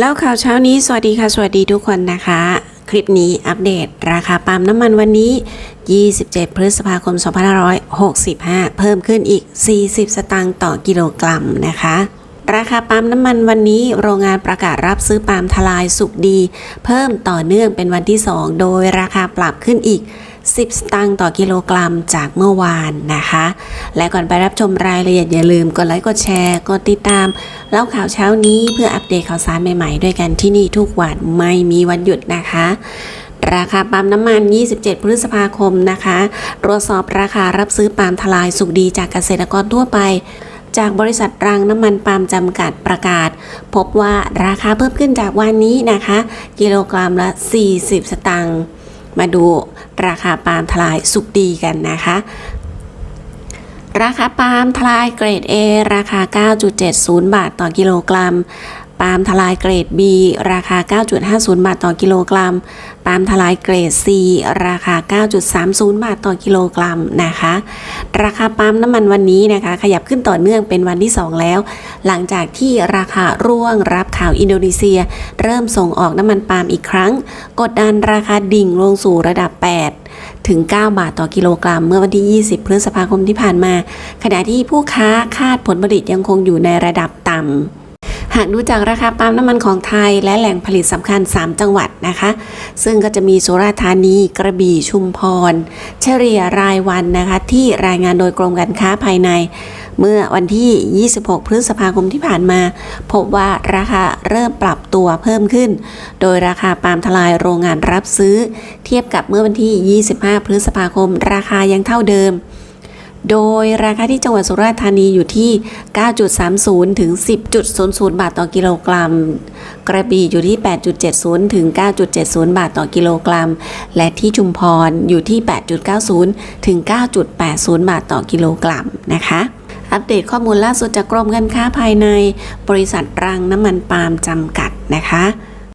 แล้วข่าวเช้านี้ สวัสดีค่ะ สวัสดีทุกคนนะคะ คลิปนี้อัปเดต ราคาปาล์มน้ำมันวันนี้ 27 พฤษภาคม 2565 เพิ่มขึ้นอีก 40 สตางค์ต่อกิโลกรัมนะคะ ราคาปาล์มน้ำมันวันนี้โรงงานประกาศรับซื้อปาล์มทลายสุกดี เพิ่มต่อเนื่องเป็นวันที่ 2 โดยราคาปรับขึ้นอีก 10 สตางค์ต่อกิโลกรัมจากเมื่อวานนะคะ และก่อนไปรับชมรายละเอียดอย่าลืมกดไลค์กดแชร์กดติดตามเล่าข่าวเช้านี้เพื่ออัปเดตข่าวสารใหม่ๆ ด้วยกันที่นี่ทุกวันไม่มีวันหยุดนะคะ ราคาปาล์มน้ำมัน 27 พฤษภาคมนะคะตรวจสอบราคารับซื้อปาล์มทลายสุกดีจากเกษตรกรทั่วไปจากบริษัทรังน้ำมันปาล์มจำกัดประกาศ พบว่าราคาเพิ่มขึ้นจากวันนี้นะคะ กิโลกรัมละ 40 สตางค์ มาดูราคาปาล์มทลายสุกดีกันนะคะ ราคาปาล์มทลายเกรด A ราคา 9.70 บาทต่อกิโลกรัมปาล์มทลายเกรด B ราคา 9.50 บาทต่อกิโลกรัม ปาล์มทลายเกรด C ราคา 9.30 บาทต่อกิโลกรัมนะคะ ราคาปาล์มน้ำมันวันนี้นะคะ ขยับขึ้นต่อเนื่องเป็นวันที่ 2 แล้ว หลังจากที่ราคาร่วงรับข่าวอินโดนีเซีย เริ่มส่งออกน้ำมันปาล์มอีกครั้ง กดดันราคาดิ่งลงสู่ระดับ 8 ถึง 9 บาทต่อกิโลกรัม เมื่อวันที่ 20 พฤษภาคมที่ผ่านมา ขณะที่ผู้ค้าคาดผลผลิตยังคงอยู่ในระดับต่ำ หากดูจากราคาปาล์มน้ำมันของไทย และแหล่งผลิตสำคัญ 3 จังหวัดนะคะ ซึ่งก็จะมีสุราษฎร์ธานี กระบี่ ชุมพร เฉลี่ยรายวันนะคะ ที่รายงานโดยกรมการค้าภายใน เมื่อวันที่ 26 พฤษภาคมที่ผ่านมา พบว่าราคาเริ่มปรับตัวเพิ่มขึ้น โดยราคาปาล์มทลายโรงงานรับซื้อ เทียบกับเมื่อวันที่ 25 พฤษภาคม ราคายังเท่าเดิม โดยราคาที่จังหวัดสุราษฎร์ธานีอยู่ที่ 9.30 ถึง 10.00 บาทต่อกิโลกรัม กระบี่อยู่ที่ 8.70 ถึง 9.70 บาทต่อกิโลกรัม และที่ชุมพรอยู่ที่ 8.90 ถึง 9.80 บาทต่อกิโลกรัมนะคะอัปเดตข้อมูลล่าสุดจากกรมการค้าภายในบริษัทรังน้ำมันปาล์มจำกัดนะคะ